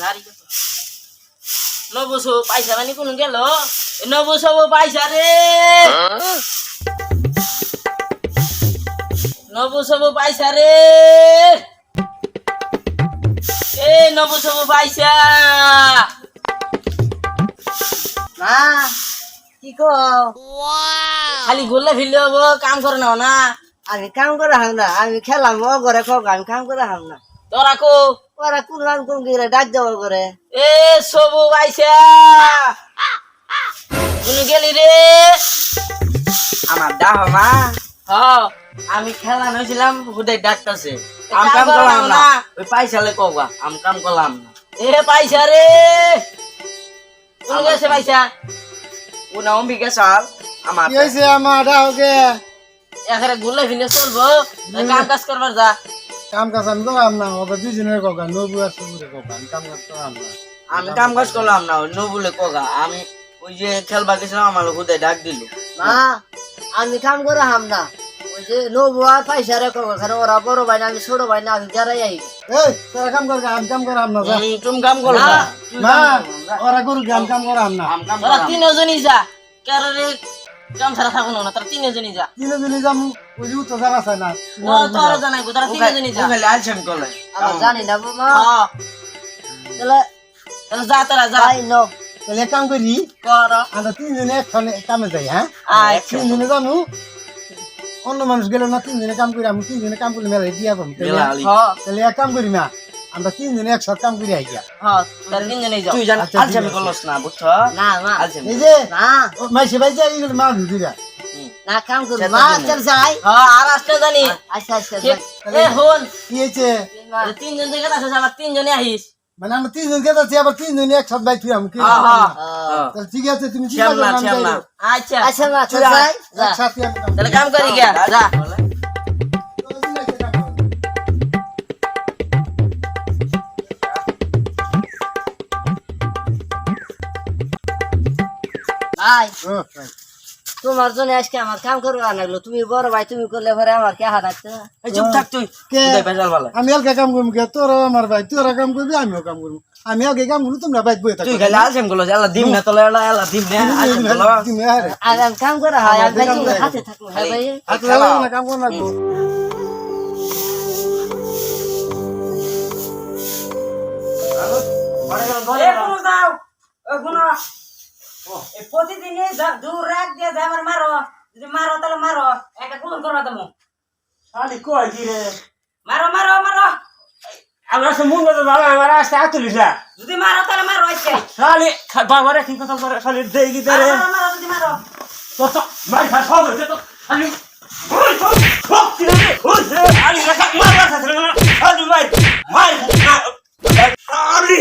ভারী কথা নবুসো পয়সা মানে কোন গেল নবুসো পয়সা রে নবুসো পয়সা রে এ নবুসো পয়সা মা কি কো খালি গোল্লা ফিরলে হব কাম করে নাও না আমি কাম করে হাম না আমি খেলাম ও করে খোক আমি কাম করে হাম না তোরা কো ওরা কোন রান কোন গিরে ডাক করে। এ সবু কোন গেলি রে। আমার ডাহ মা। হ আমি খেলা নইছিলাম হুদাই ডাকতাছে। আম কাম করলাম না। ওই পয়সালে কবা আম কাম করলাম না। এ পয়সা রে। কোন গেছে পয়সা উনা অম্বিকা সাল আমার কি হয়েছে আমার ডাহকে এখানে ঘুরলে ফিরে চলবো। কাম কাজ করবার যা। কাম কাজ আমি করাম না ওকে দুজনের ককা নবু আর সবুরে ককা আমি কাম কাজ করাম না। আমি কাম কাজ করলাম না ওই নবুলে কগা আমি ওই যে খেলবা গেছিলাম আমার হুদে ডাক দিল। মা আমি কাম করে হাম না। ওই যে নবু আর পয়সা রেখো ওখানে ওরা বড় ভাই না আমি ছোট ভাই না আমি যারাই আই। এই তোরা কাম কর আমি কাম করাম না তুমি কাম করো না ওরা আমি কাম না। কাম করলাম তিনজনই যা। কারও রে? কাম ছাড়া থাকো না তোরা তিনজনই যা। তিনে দিনে যাম ওই যে উত্তর জায়গা না? তোরা তোরা জানাইবো তোরা তিনজনই যা। ওখানে আলসাম করলে। আমার জানি না মা হ্যাঁ। তাহলে তাহলে যা তোরা যা। যাই ন তাহলে এক কাম করি কর। আমরা তিনজনে একখানে কামে যাই হ্যাঁ? আচ্ছা। তিনজনে জানো অন্য মানুষ গেল না তিনজনে কাম করি আমি তিনজনে কাম করলে মেলা দিয়া পাবো। হ্যাঁ। তাহলে এক কাম করি মা। আমরা তিনজনে একসাথে কাম করি আইয়া হ্যাঁ তিনজনই যাও। তুই জান আচ্ছা, আলসামি। করলস না বুঝছ? না মা আলসামি এই যে না। মাইসে ভাই যাই এগুলো মা ধুতিরা না কাম করু মা চল যাই হ্যাঁ আর আসতে জানি। আচ্ছা আচ্ছা এ হন। কি হয়েছে? এই তিনজন থেকে আসে আবার তিনজনে আহিস। মানে আমরা তিনজন কে যাচ্ছি আবার তিনজনে একসাথে বাইক আমি কি হ্যাঁ হ্যাঁ। হ্যাঁ। তাহলে ঠিক আছে তুমি ঠিক আছে না আমি শ্যাম না। যাই। আচ্ছা আচ্ছা মা চল যাই একসাথে তাহলে কাম করি গিয়া যা। ভাই ও, ভাই। তোমার জন্য আজকে আমার কাম করবে লাগল তুমি বড় ভাই তুমি করলে পরে আমার কে এই চুপ থাক তুই। আমি আলগা কাম করব কে? তোরা আমার ভাই তোরা কাম করবি আমিও কাম করব। আমি আগে কাম করব তোমরা বাইক বয়ে থাকো। তুই খালি আলসাম করলস এলা দিম না তোলা এলা এলা দিম না আলসাম আর। আমি কাম করে হয় আমি ভাই করে। হাতে থাকব হ্যাঁ ভাই? হাত না কাম। যাও ওগুলো প্রতিদিনই দূর রাত দিয়ে আমার মারো যদি মারো তাহলে মারো একটা কুলন করবা তুমি শালি কয় কি রে মারো মারো মারো আমরা সে মুন্ড তো বাবা আমার আসতে আতুলিস না যদি মারো তাহলে মারো আজকে শালি বাবারে কি কথা করে শালি দেই কি মারো দেরে মারো, মারো যদি মারো তো তো মার খা সব হয়েছে তো শালি ওই তো সব কি রে ওই রে আলি রেখা মার রাখা ছিল না মার মার শালি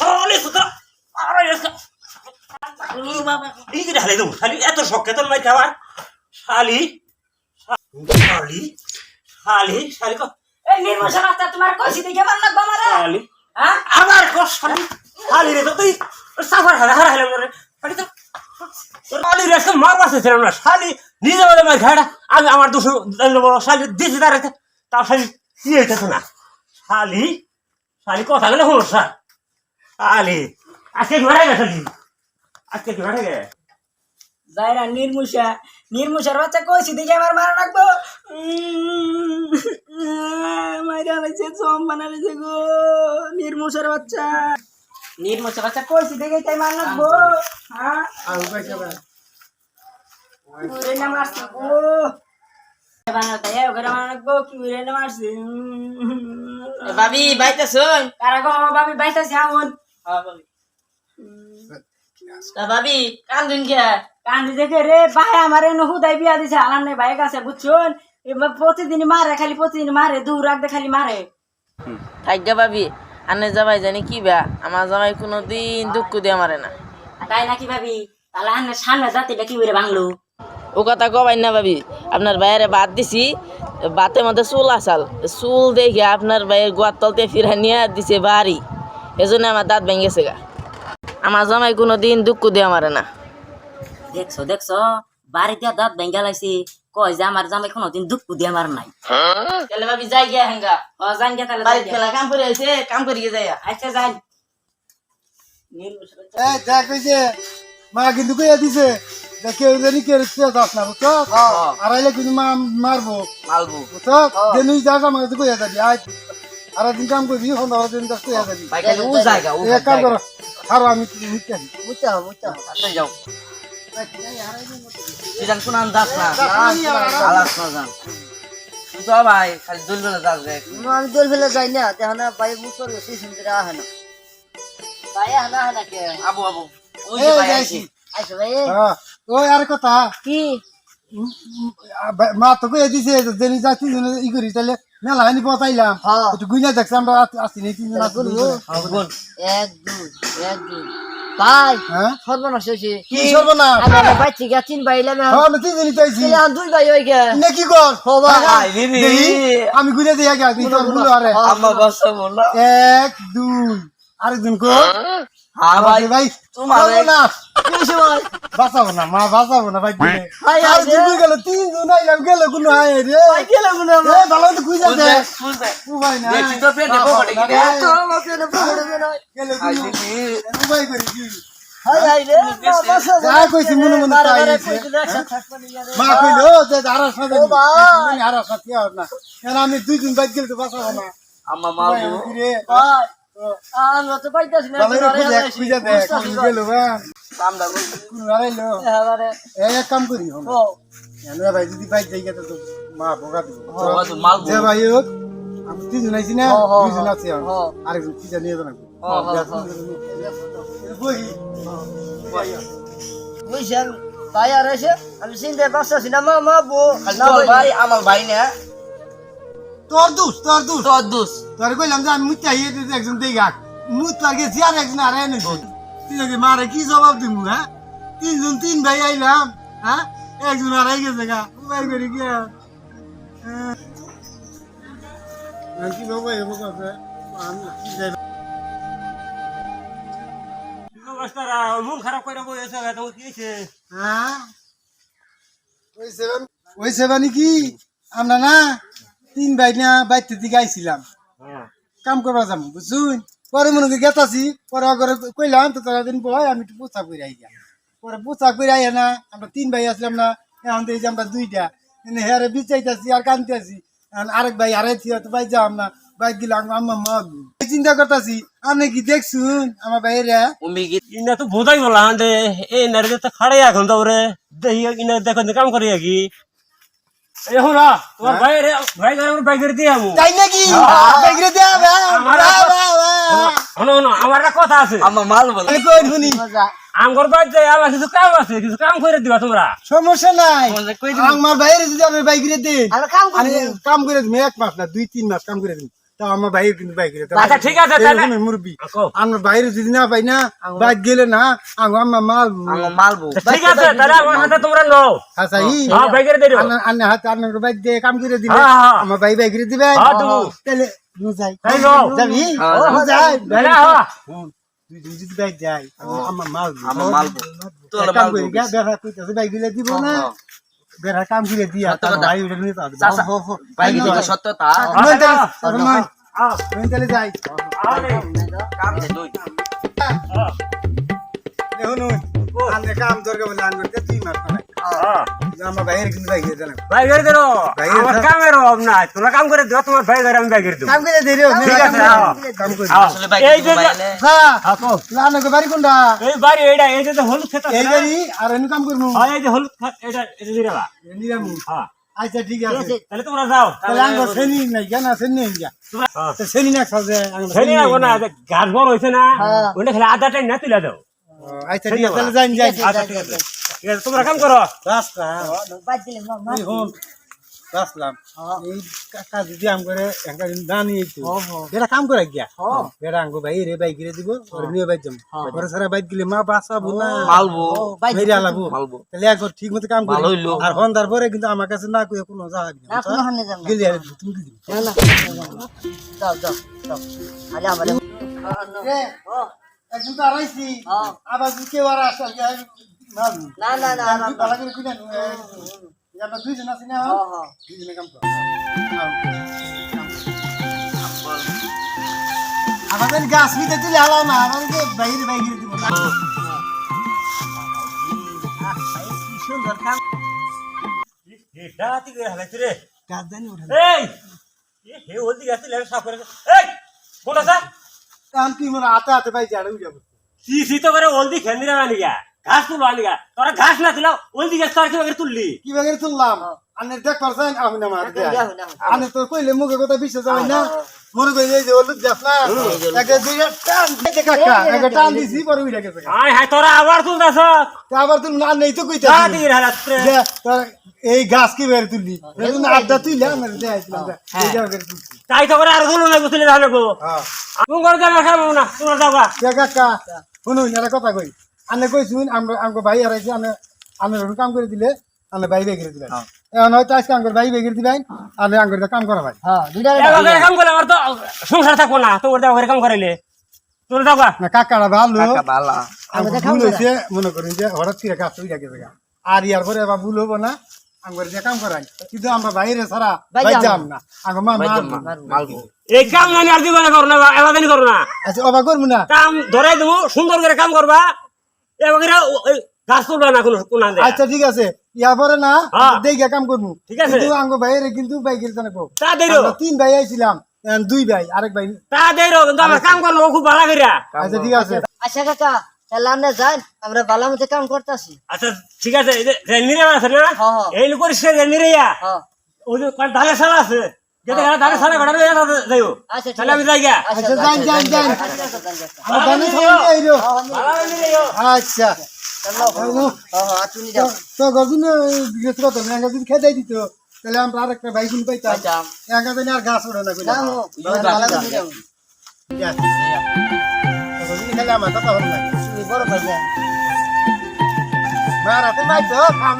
শালি সুতরা আরে এসা এই কি ঢালে দেবো শালি এত শখ কেতন মাই খাওয়া শালি শালি শালি শালি কো এই নির্মশা রাস্তা তোমার কইছি দেখে মার লাগবো আমারে? শালি। আমার কষ্ট খালি রে তো তুই সাফার হারা হারা হেলাম রে। খালি তো তোর খালি রে সব মার বাসে ছিলাম না। শালি নিজে বলে মার ঘাড়া আমি আমার দুশো শালি দিয়েছি তার তার শালি কি হইতেছে না? শালি শালি কথা গেলে হলো শালি। আজকে বেড়ে গেছে আজকে কি বেড়ে গেছে যাইরা নির্মুষা নির্মুষার বাচ্চা কইছি দেখে আমার মারা রাখব মাইরা লাগছে জম বানালেছে গো নির্মুষার বাচ্চা। নির্মুষার বাচ্চা কইছি দেখে তাই মার রাখব হ্যাঁ? আর পয়সা দাও। উড়ে না মারছে? গো ভাবি বাইতে শুন। কারা গো বাবি বাইতাছে আমন তা ভাবি কান্দুন কে? কান্দি দেখে রে ভাই আমার এনে হুদাই বিয়া দিছে আলাম নাই ভাই কাছে বুঝছুন? এবার প্রতিদিন মারে খালি প্রতিদিন মারে দূর রাখতে খালি মারে। থাইগা ভাবি আনে জামাই জানি কি বা আমার জামাই কোনো দিন দুঃখ দিয়ে মারে না। তাই নাকি ভাবি? তাহলে আন্নের সামনে জাতিটা কি করে ও কথা কবাই না ভাবি আপনার ভাইয়ের বাদ দিছি বাতের মধ্যে চুল আসাল চুল দেখে আপনার ভাইয়ের গোয়ার তলতে ফিরা নিয়ে দিছে বাড়ি। এজন্য আমার দাঁত ভেঙেছে গা। আমার জামাই কোনো দিন দুঃখ দিয়ে মারে না। দেখছ দেখছ? বাড়িতে দাঁত ভেঙ্গা লাইছি। কয় যে আমার জামাই কোনোদিন দুঃখ দিয়ে আমার নাই। তাহলে ভাবি যাই গিয়া হেঙ্গা। ও জান গে তাহলে বাড়ি খেলা কাম করে আইছে কাম করি যাই আচ্ছা যাই। এই মা কিন্তু কইয়া দিছে যে কেউ জানি কেউ কেউ যাস না বুঝছ? আর আইলে কিন্তু মা মারবো। মালবো বুঝছ? যে নুই যাস আমার কইয়া যাবি আজ আর দিন কাম করবি সন্ধ্যা দিন যাস কইয়া যাবি ভাই খালি ও জায়গা ও এক কাম করো ছাড়ো আমি হবে বুঝতে হবে। আচ্ছা যাও। সিজান শুনান যাস না। আলাস না যান তুই তো ভাই খালি দুল বেলা যাস রে। আমি দোল ফেলে যাই না দেখো না ভাই মুখ করে গেছি শুনতে আহে না। ভাই আহে না কে? আবু আবু। ওই যে ভাই আইছি। আইসো ভাই? হ্যাঁ ওই আর কথা। কি? মা তো কইয়া দিছে যে জেনি যা ই করি তাহলে মেলা পতাইলাম হ্যাঁ। একটু গুইনা দেখছি আমরা আসি নি তিনজন আসি নি। গুণ এক দুই এক দুই। ভাই হ্যাঁ? সর্বনাশ হয়েছে। কি সর্বনাশ? আমি আমার ভাই ঠিক আছে তিন ভাই এলাম হ্যাঁ আমি তো আইছি। দুই ভাই গে নে কি কর? ভাই আমি গুইনা দিয়ে আগে দিই তোরগুলো আরে। আম্মা বসা বলল এক দুই। আরেকজন কো হ্যাঁ ভাই ভাই তোমার এই- সর্বনাশ কি হয়েছে ভাই বাঁচাবো না মা বাঁচাবো না ভাই হাই, হাই রে। দুই গেল তিনজন আইলাম গেল কোনো আয় রে। ভাই গেলে হয় এ ভালো তো খুঁজে দে। বুঝবে উপায় নাই। দেখছি তো পেটে পকেটে কি রে তো আমার পেটে পড়বে না গেল আই কোনো করি কি? হাই হাই রে বাসা যা কইছি মনে মনে তাই না মা কইলো যে না ও ভাই। না। না আমি দুই দিন বাইক গেলে তো বাঁচাবো না। আম্মা উপায় রে? ভাই আমরা তো পাইতাছি না ভালো করে খুঁজে খুঁজে দে কোন গেল বা। কামটা কোন আইলো এবারে এই এক কাম করি হন ও। এনে ভাই যদি বাইক যাই গেতে তো মা ভোগা দিব। তো মালবো যে ভাই হোক আমি তিনজন আইছি না হ্যাঁ, হ্যাঁ, দুইজন আছি হ্যাঁ। আরেকজন খুঁজে নিয়ে হ্যাঁ, হ্যাঁ, হ্যাঁ। বুঝছেন ভাই আর এসে আমি চিনতে পারছি না মা মা বউ। ভাই আমার ভাই না। তোর দুস তোর দুস তোর দোষ তোর কইলাম যে আমি মুতে আইয়ে দিতে একজন দেই গাক। মুত তোর গেছি আর একজন আর এনে তুই মারে কি জবাব দিব হ্যাঁ? তিনজন তিন ভাই আইলাম হ্যাঁ? একজন আর আই গেছে গা উপায় করি কি? হ্যাঁ। আর কি বাবা এ বাবা আছে? আমি কি যাই মন খারাপ করে বসে তো কি হ্যাঁ? ওই সেভেন ওই সেভেন কি? আমরা না? তিন ভাই না বাইতে দিকে আইছিলাম। হ্যাঁ। কাম করবা যাম বুঝুন পরে মনে করি গেতাছি পরে করে কইলাম তো তারা দিন পর আমি একটু পোশাক করে আই গিয়া পরে পোশাক করে আই না আমরা তিন ভাই আসলাম না এখন তো আমরা দুইটা। হেরে বিচাইতাছি আর কানতেছি আরেক ভাই আরে তো ভাই যাম না ভাই গেলাম আম্মা মা চিন্তা করতেছি আপনি কি দেখছুন আমার ভাইরা উমি কি ইনা তো বোঝাই বলা দে এই নারে তো খাড়ে এখন তো ওরে দেখি ইনা দেখো কাম করি কি? তোমার ভাই রে ভাই দিয়ে তাই নাকি? দেয়া আমার একটা কথা আছে। আম্মা মালবো আমি কই শুনি? আমগর বাদ যাই আমার কিছু কাম আছে কিছু কাম করে দিবা তোমরা। সমস্যা নাই? আমার বাইরে যদি আমি বাইক রে দেন কাম করি কাম করে দিন এক মাস না দুই তিন মাস কাম করে দিন তাও আমার বাইরে কিন্তু বাইক রে আচ্ছা, ঠিক আছে, তাহলে- মুরব্বী কও। আমার বাইরে যদি না পাই না বাইক গেলে না আমার আমার মাল আম্মা মালবো ঠিক আছে তাহলে আমার হাতে তোমরা নাও আচ্ছা ই হ্যাঁ ভাই করে দিও আন্না হাতে আপনার বাইক দিয়ে কাম করে দিবে হ্যাঁ, হ্যাঁ। আমার ভাই বাইক রে দিবে হ্যাঁ, দেবো। তাহলে নু যাই এই নাও। যাবি হ্যাঁ, ও, যাব। যাই তাহলে হ্যাঁ দুই দিন যদি বাইক যাই আমার মাল আমার মালবো তোর কাম মালবো করে গিয়া বেড়া কইতাছে বাইক দিলে দিব না হ্যাঁ। বেড়া কাম করে দিয়া সত্য তার কথা। ভাই ওটা নিয়ে পাবে চাচা ভাই কি কথা সত্যতা নয় তাহলে যাই। আরে কাম দরকার বলে আনবে তুই মার না। আমার ভাইয়ের কিন্তু ভাই করে দিও ভাই, আমার কামের অভাব নাই। তোমরা কাম করে দিও তোমার ভাই আমি ভাই করে কাম করে দে ঠিক আছে, হ্যাঁ। কাম করে আসলে ভাই এই যে কও। বাড়ি কোনটা? এই বাড়ি এইটা এই যে হলুদ খেত এই বাড়ি আর এনু কাম করমু হ্যাঁ এই যে হলুদ এটা এটা দিয়ে নিরামু হ্যাঁ। আচ্ছা ঠিক আছে। তাহলে তোমরা যাও। তাহলে আঙ্গ সেনি নাই কেন শ্রেণি তো সেনি না খাও যে শ্রেণি না না গাছ বড় হয়েছে না হ্যাঁ। ওটা খেলে আধা টাইম না তুলে দাও। আচ্ছা ঠিক আছে তাহলে যাই যাই আচ্ছা ঠিক আছে। ঠিক আছে তোমরা কাম করো। রাস্তা। বাদ দিলে মা মা এই কাজ যদি আম করে একটা দিন দানি এই তো এটা কাম করে গিয়া। এটা আঙ্গ ভাই রে বাইক রে দিব ওরে নিয়ে বাইক যাম ওরে সারা বাইক গেলে মা বাঁচাবো না। মালবো। মেরে আলাবো। মালবো। তাহলে একবার ঠিক মতো কাম ভালো করি আর হন তারপরে কিন্তু আমার কাছে না কই কোনো না। না গেলি আর তুমি কি দিবি। না না। যাও যাও যাও। আলে আমারে একজন তো আড়াইছি হ্যাঁ। আবার কেউ আর আসে না না না না আমরা দুইজন আছি না? দুইজনে কাম কর। আমাদের গাছ মিতে তুলে হালাও না আমাদেরকে বাইরে বাইরে দিব এটা তুই করে হালাইছি রে কাজ জানি ওঠে এই হে ওলদি গেছে লেন সাফ করে এই কোনটা স্যার কাম কি মানে জাড়ে উঠে সি সি তো করে খেলনি না লিগা ঘাস তুলো আলিগা তোরা ঘাস না দিলাও ওলদি গাছ তোরা কি করে তুললি? কি বাগের তুললাম? আনে দেখ পারছেন আমি না মার আনে তো কইলে মুখে কথা বিশ্বাস যাবে না। মনে কই এই যে না একে দুইটা টান দিতে কাকা একে টান দিছি পরে গেছে আয় হায় তোরা আবার তুলতাছ? আবার তুমি না নেই তো কইতা যা দিকে যে তোর এই গাছ কি বের তুললি? এজন্য আড্ডা তুইলে আমরা দেখাইছিলাম যে। এই জায়গা তুলছি। তাই তো করে আর তুলো না বুঝলে তাহলে গো হ্যাঁ। তুমি করে যাবে খাব না? তোমরা যাবা কে কাকা শুনুন একটা কথা কই। আনে কইছুন আমরা আমগো ভাই হারাইছি আনে আনে কাম করে দিলে আনে ভাই বেগরে দিবেন এখন হয়তো আজকে আঙ্গুর ভাই বেগরে দিবেন আনে আঙ্গুর কাম করা ভাই। হ্যাঁ দুইটা করে কাম করলে আমার তো সংসার থাকব না তোর দেওয়া করে কাম করাইলে তোর যাবা না কাকারা ভালো। কাকা বালা আমার ভুল হয়েছে মনে করেন যে হঠাৎ করে কাজ হয়ে গেছে গা। আর ইয়ার পরে আবার ভুল হব না আঙ্গুর যে কাম করাই। কিন্তু আমরা বাইরে বাইরে বাইর যাম না। আঙ্গুর মা। মালবো এই কাম জানি আর দিবানে করো না এবার জানি করো না। আচ্ছা অবাক করব না? কাম ধরাই দেবো সুন্দর করে কাম করবা। এবার গাছ তুলবা না কোনো কোন আচ্ছা ঠিক আছে। ইয়ার পরে না। দেখে কাম করব ঠিক আছে। কিন্তু আঙ্গুর বাইরে কিন্তু বাইকের জানে কো তা দেরো তিন ভাই আইছিলাম দুই ভাই আরেক ভাই। তা দেরো কিন্তু আমার কাম করল খুব ভালো করিয়া আচ্ছা ঠিক আছে। আচ্ছা কাকা তাহলে আমরা যাই আমরা ভালো মতো কাম করতেছি। আচ্ছা ঠিক আছে এই যে নিরে আছে না? হ্যাঁ, হ্যাঁ। এই লোক পরিষ্কার নিরেয়া হ্যাঁ। ওই যে ধানের সালা আছে? যেতে গেলে ধানের সালা ঘটানো যাইও আচ্ছা ঠিক তাহলে আমি। যাই গা আচ্ছা যাই যাই যাই। আমার আচ্ছা তুমি যাও। তো গজুন গেছিল তো খেয়ে দিত তাহলে আমরা বাইক কিনে পাইতাম। একা দিন আর গাছ না খেলে আমার কথা বড় ভাই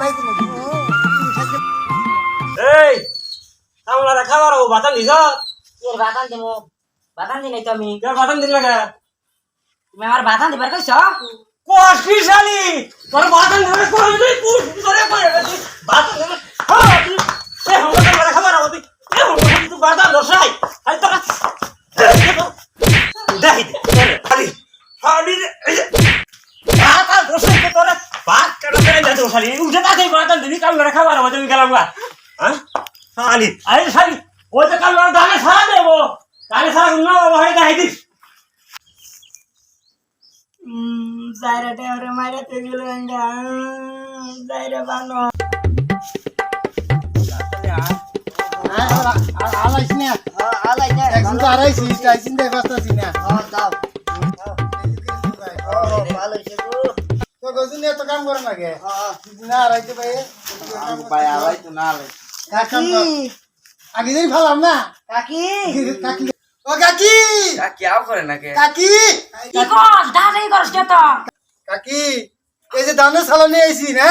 নাই কোনো এই! কামলারা খাবার ও বাতান দিছ? তোর বাদান দিব। বাদান দি নাই তো আমি। কে বাতান দিল লাগা? তুমি আমার বাদান দিবার কইছ? কোশি শালি তোর বাতান ধরে কই তুই কুশ ধরে কই বাতান ধরে হ্যাঁ তুই এ হম কামলারা খাবার ও তুই এ হম তুই বাতান দশাই আই তো দেখাই দে খালি। খালি বাতান দশাই তো তোরা বাত কেন করে উঠে তাকে বাতান দিবি কামলারা খাবার ও তুমি গেলাম গা। হ্যাঁ? শালি আই শালি ওই যে কামলারা দানে সারা দেবো দানে সারা না ভাই দেখাই দিস যাইরা দেওরে মাইরা তে গেল যাইরা বানো আলাইছি না হ্যাঁ, আলাই না। একজন তো আড়াইছি চাইছি না বাস্তাছি না হ্যাঁ, যাও। ও, ভালো হয়েছে। তো গজুন এত কাম করে না গে হ্যাঁ, না আড়াইতে ভাই আলাই তো না আলাই আগে ভালাম না? কাকি। কাকি। ও কাকি। কাকি আও করে না কে কাকি। কি কস দাদাই করস কে তো। কাকি এই যে দানে সালা নিয়ে আইছি না?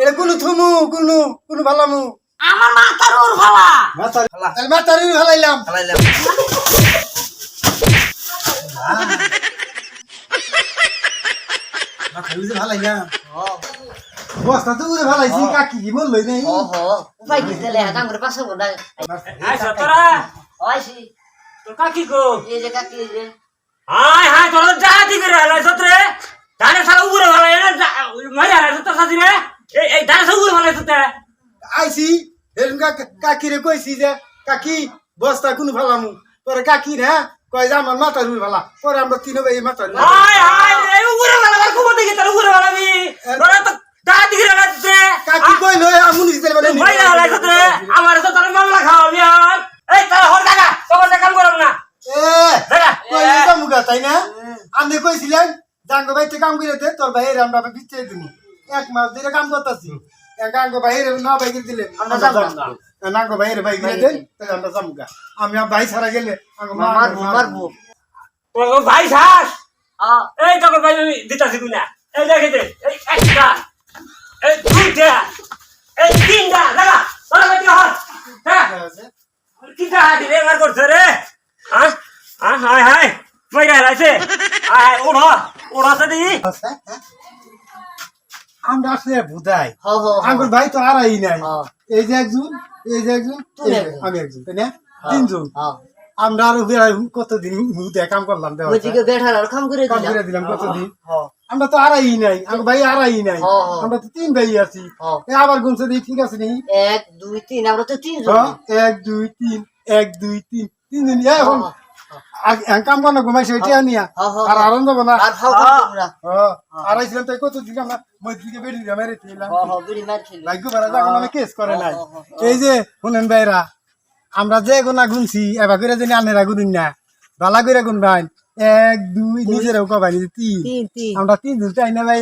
এটা কোনো থুমু কোনো কোনো ভালামু? আমার মাথার ওর ভালা। তাহলে মাতারি ভালাইলাম। আলাইলাম মাতারি যে ভালাইলাম। বস্তা তো উড়ে ভালাইছি কাকি কি বললই নাই ও হো। উপায় কি তাহলে? কাম করে পাশে বড় আই সতরা। আইছি তোর কাকি গো। এই যে কাকি যে। হাই হাই তোর জাতি করে হালাই সতরে। দানে সারা উপরে হালাই না মাই হালাই সতর সাথী রে এই এই দানে সারা উপরে হালাই সতরে। আইছি এরকম কাকি রে কইছি যে কাকি বস্তা কোনো ভালামু পরে কাকি না কয় যে আমার মাথার উড়ে ভালা পরে আমরা তিন ভাই মাথার হাই উপরে হালাই আর কুমতে কি তোর তো হালাই সতরে কাকি কইলো আমুনি দিতে পারে মাই হালাই সতরে আমার সতর মামলা খাওয়াবি আর। এই তারা হর জায়গা তোর কাম করব না। এ জায়গা কইলে তো মুগা তাই না? আমি কইছিলেন জাঙ্গো ভাইতে কাম করে দে তোর ভাইয়ের আমরা বিচ্ছে দিমু এক মাস ধরে কাম করতাছি। গাঙ্গো বাইরে না বাইরে দিলে আমরা যাব নাঙ্গো বাইরে বাইরে দেন তাহলে আমরা যাব আমি আর ভাই ছাড়া গেলে মারবো মারবো। তোর ভাই হ্যাঁ এই তোর ভাই দিতাছি না। এই দেখে দে। এই একটা এই দুইটা এই তিনটা লাগা তোর ভাই হর হ্যাঁ? কিটা হাতি রে মার করছে রে? হ্যাঁ হ্যাঁ হাই হাই মই গেলাইছে আয় ওড়ো ওড়ো সাদি আমরা আসলে হো আঙ্গুর ভাই তো আরাই নাই। এই যে একজন এই যে এই যে একজন। আমি একজন তাই না? তিনজন। হ্যাঁ আমরা আরও কতদিন কাম করলাম কাম করে দিলাম। কতদিন? আমরা তো আড়াই নাই আমার ভাই আড়াই নাই। আমরা তো তিন ভাই আছি। আবার গুনছে দিই ঠিক আছে নি? এক দুই তিন আমরা তো হ্যাঁ, এক দুই তিন এক দুই তিন তিন দিন এখন কাম করনা আর আরাম যাব না। আড়াইছিলাম তাই কত দিন আমরা মসজিদে বেরিয়ে মেরে ছিলাম বিড়ি মার খেলি ভাগ্য ভাড়া কেস করে নাই। এই যে শুনেন ভাইরা আমরা যে গোনা গুনছি এবার করে জানি আনেরা গুনুন না। বালা করে গুন ভাই এক দুই নিজেরাও কবাই তিন। তিন তিন। আমরা তিন দুটো আইনা না ভাই